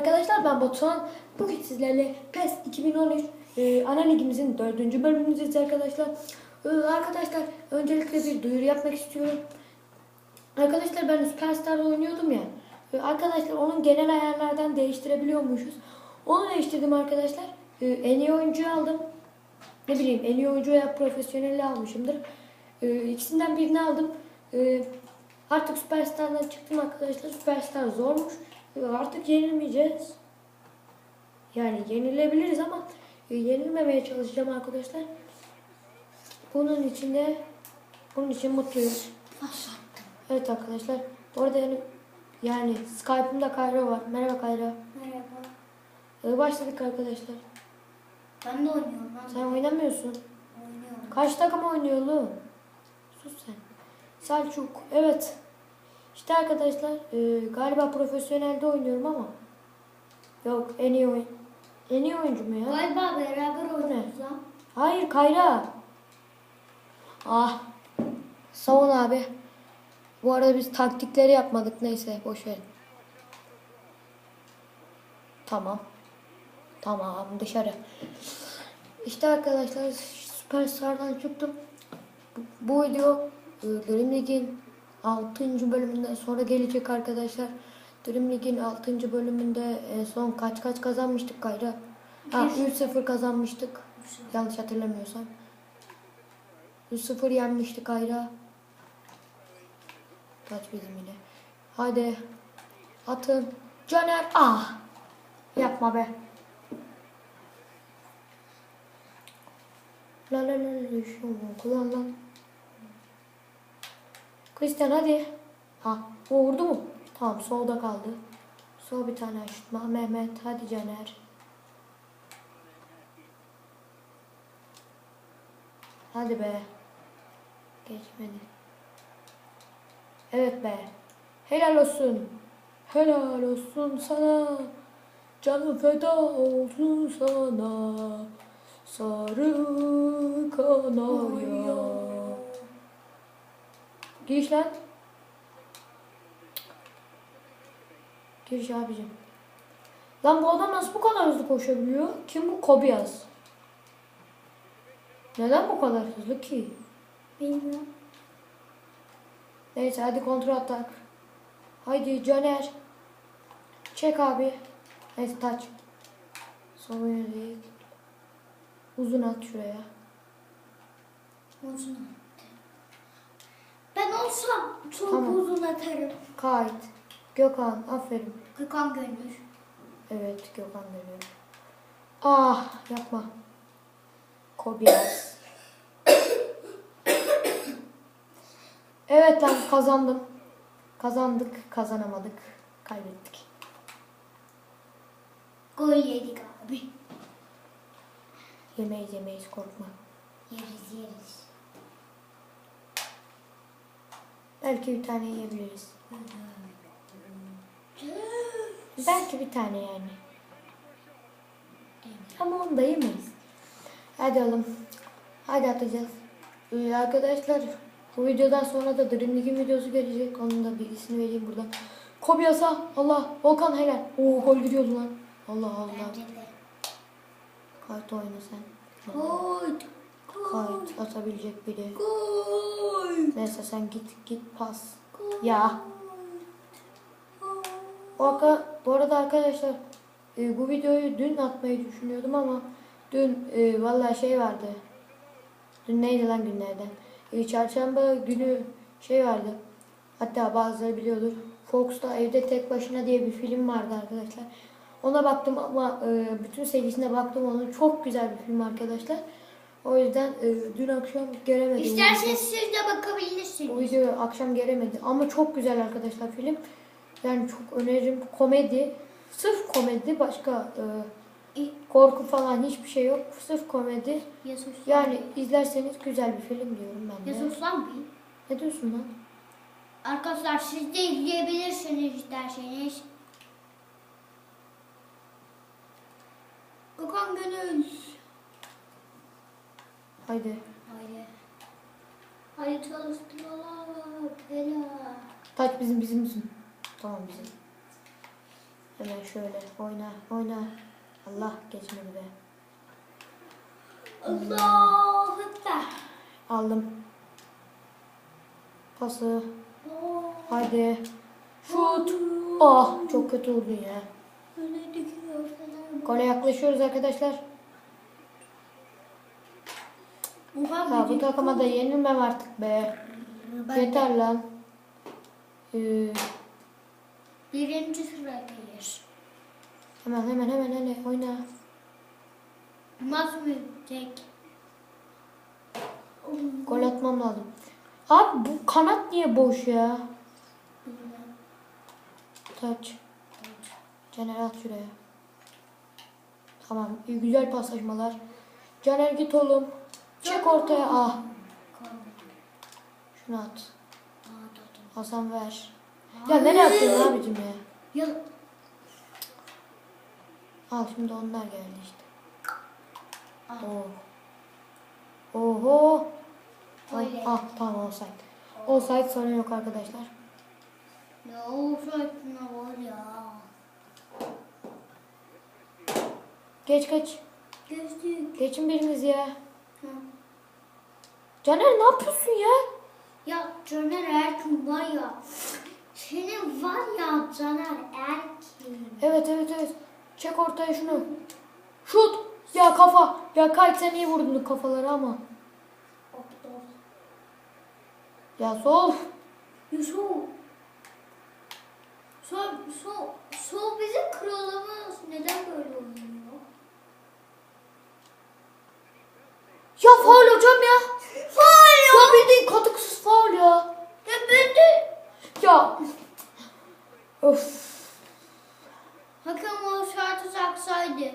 arkadaşlar ben Batuhan. Bugün sizlerle PES 2013 e, ana ligimizin dördüncü bölümündeyiz arkadaşlar. E, arkadaşlar öncelikle bir duyuru yapmak istiyorum. Arkadaşlar ben Superstar'da oynuyordum ya. E, arkadaşlar onun genel ayarlardan değiştirebiliyormuşuz. Onu değiştirdim arkadaşlar. E, en iyi oyuncuyu aldım. Ne bileyim en iyi oyuncu veya profesyoneli almışımdır. E, ikisinden birini aldım. E, artık Superstar'dan çıktım arkadaşlar. Superstar zormuş. Artık yenilmeyeceğiz. Yani yenilebiliriz ama e, yenilmemeye çalışacağım arkadaşlar. Bunun için de bunun için. Başlattım. Evet arkadaşlar. Bu arada yani, yani Skype'ımda Kayra var. Merhaba Kayra. Merhaba. E, başladık arkadaşlar. Ben de oynuyorum. Ben Sen oynamıyorsun. oynuyorum. Kaç takım oynuyor oğlum? Sus sen. Selçuk. Evet. İşte arkadaşlar e, galiba profesyonelde oynuyorum ama. Yok en iyi oyun. En iyi oyuncu mu ya? Galiba beraber oynuyoruz lan. Hayır Kayra. Ah. Savun abi. Bu arada biz taktikleri yapmadık. Neyse boş. Tamam. Tamam dışarı. İşte arkadaşlar Superstar'dan çıktım. Bu, bu video e, Dream League'in 6. bölümünden sonra gelecek arkadaşlar. Dream League'in 6. bölümünde en son kaç kaç kazanmıştık Kayra? Ha, 3-0 kazanmıştık. Yanlış hatırlamıyorsam. 3-0 yenmiştik Ayra. Kaç bizim yine. Hadi. Atın. Caner. Ah. Yapma be. La la la la şu kullan lan. Christian hadi. Ha vurdu mu? Tamam solda kaldı. Sol bir tane şutma. Mehmet hadi Caner. Hadi be. Geçmedi. Evet be. Helal olsun. Helal olsun sana. Canım feda olsun sana. Sarı kanarya. Giriş lan. Giriş abicim. Lan bu adam nasıl bu kadar hızlı koşabiliyor? Kim bu? Kobias. Neden bu kadar hızlı ki? Bilmiyorum. Neyse hadi kontrol atak. Haydi Caner. Çek abi. Neyse taç. Son yönelik. Uzun at şuraya. Uzun attı. Çok Tamam. uzun atarım. Kayıt. Gökhan aferin. Gökhan Gönül. Evet Gökhan dönüyor. Ah yapma. Kobias. evet lan kazandım. Kazandık, kazanamadık, kaybettik. Gol yedik abi. Yemeyiz yemeyiz korkma. Yeriz yeriz. Belki bir tane yiyebiliriz. Belki bir tane yani. Ama onu da yemeyiz. Hadi oğlum. Hadi atacağız. Ee, arkadaşlar bu videodan sonra da Dream League'in videosu gelecek. Onun da bilgisini vereyim buradan. Kobyasa Allah Volkan helal. Oo gol gidiyordu lan. Allah Allah. Kayıt oyna sen. Gol. Kayıt atabilecek biri. Gol. Neyse sen git git pas. Ya. Bu, arka- bu arada arkadaşlar e, bu videoyu dün atmayı düşünüyordum ama dün e, vallahi şey vardı. Dün neydi lan günlerden? E, çarşamba günü şey vardı. Hatta bazıları biliyordur. Fox'ta Evde Tek Başına diye bir film vardı arkadaşlar. Ona baktım ama e, bütün serisine baktım onun çok güzel bir film arkadaşlar. O yüzden e, dün akşam gelemedim. İsterseniz siz de O bakabilirsiniz. video akşam gelemedi ama çok güzel arkadaşlar film. Yani çok öneririm. Komedi. Sırf komedi. Başka e, korku falan hiçbir şey yok. Sırf komedi. Yani izlerseniz güzel bir film diyorum ben de. Yasuslanmayın. Ne diyorsun lan? Arkadaşlar siz de izleyebilirsiniz isterseniz. Gökhan Gönül. Haydi. Haydi. Haydi çalıştıralım. Helal. Taç bizim bizim bizim. Tamam bizim. Hemen şöyle oyna oyna. Allah geçmedi be. Allahu Ekber. Aldım. Pası. Oo, Hadi. Şut. Ah çok kötü oldun ya. Gole yaklaşıyoruz arkadaşlar. Ha, bu takıma da yenilmem artık be. Ben de Yeter lan. Ee, birinci sıradayız. hemen hemen hemen hemen oyna. Mı tek? Gol atmam lazım. Abi bu kanat niye boş ya? Bilmem. Taç. Caner at şuraya. Tamam. Güzel paslaşmalar. Caner git oğlum. Çek ortaya. Ah. Şunu at. Hasan ver. Ya nereye atıyorsun abicim ya? Ya Al şimdi onlar geldi işte. Ah. Oh. Oho. Ay, ah tamam offside. Offside sorun yok arkadaşlar. Ya o fırtına var ya. Geç geç. Geçtik. Geçin biriniz ya. Hı. Caner ne yapıyorsun ya? Ya Caner Erkin var ya. Senin var ya Caner Erkin. Evet evet evet. Çek ortaya şunu. Şut. Ya kafa. Ya kayıt sen iyi vurdun kafaları ama. Ya sol. Yusuf. Sol, sol, sol bizim kralımız. Neden böyle oynuyor? Ya faul hocam ya. Faul Ya bildiğin katıksız faul ya. Ya de. Ya. Öf. Hakem o şartı taksaydı.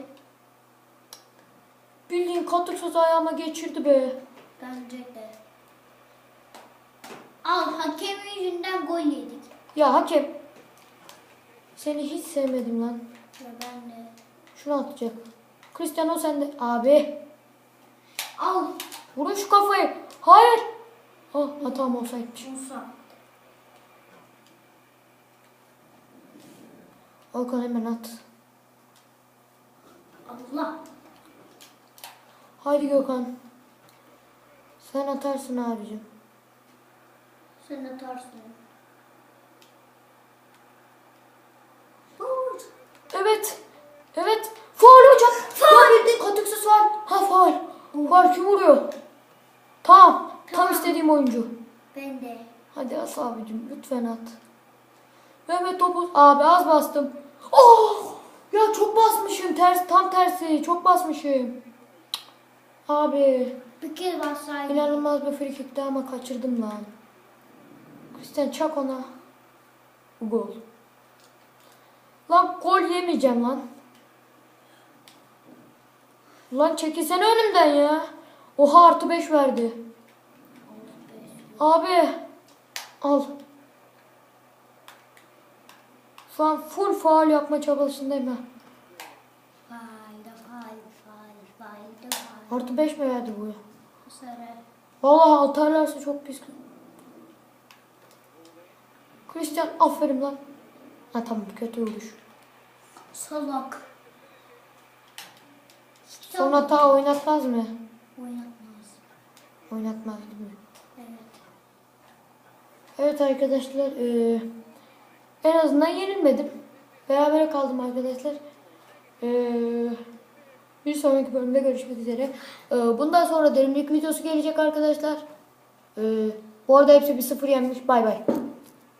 Bildiğin katıksız ayağıma geçirdi be. Bence de. Al hakemin yüzünden gol yedik. Ya hakem. Seni hiç sevmedim lan. Ya ben de. Şunu atacak. Cristiano sende. Abi. Al. Vurun şu kafayı. Hayır. Ah hatam olsaymış. Musa. Okan hemen at. Allah. Haydi Gökhan. Sen atarsın abicim. Sen atarsın. Evet. Evet. Faul hocam. Faul. katıksız faul. Ha faul. Faul kim vuruyor? İstediğim oyuncu. Ben de. Hadi as abicim lütfen at. Mehmet topu. Abi az bastım. Oh! Ya çok basmışım. Ters, tam tersi. Çok basmışım. Abi. Bir kere bassaydı. inanılmaz bir free kickti ama kaçırdım lan. Christian çak ona. Gol. Lan gol yemeyeceğim lan. Lan çekilsene önümden ya. Oha artı 5 verdi. Abi. Al. Şu an full faal yapma çabasındayım fay. Artı 5 mi verdi bu ya? Vallahi atarlarsa çok pis. Christian aferin lan. Ha tamam kötü vuruş. Salak. Son hata oynatmaz mı? Oynatmaz. Oynatmaz değil mi? Evet. Arkadaşlar eee, en azından yenilmedim. Beraber kaldım arkadaşlar. Eee, bir sonraki bölümde görüşmek üzere. Eee, bundan sonra derinlik videosu gelecek arkadaşlar. Eee, bu arada hepsi bir sıfır yenmiş. Bay bay.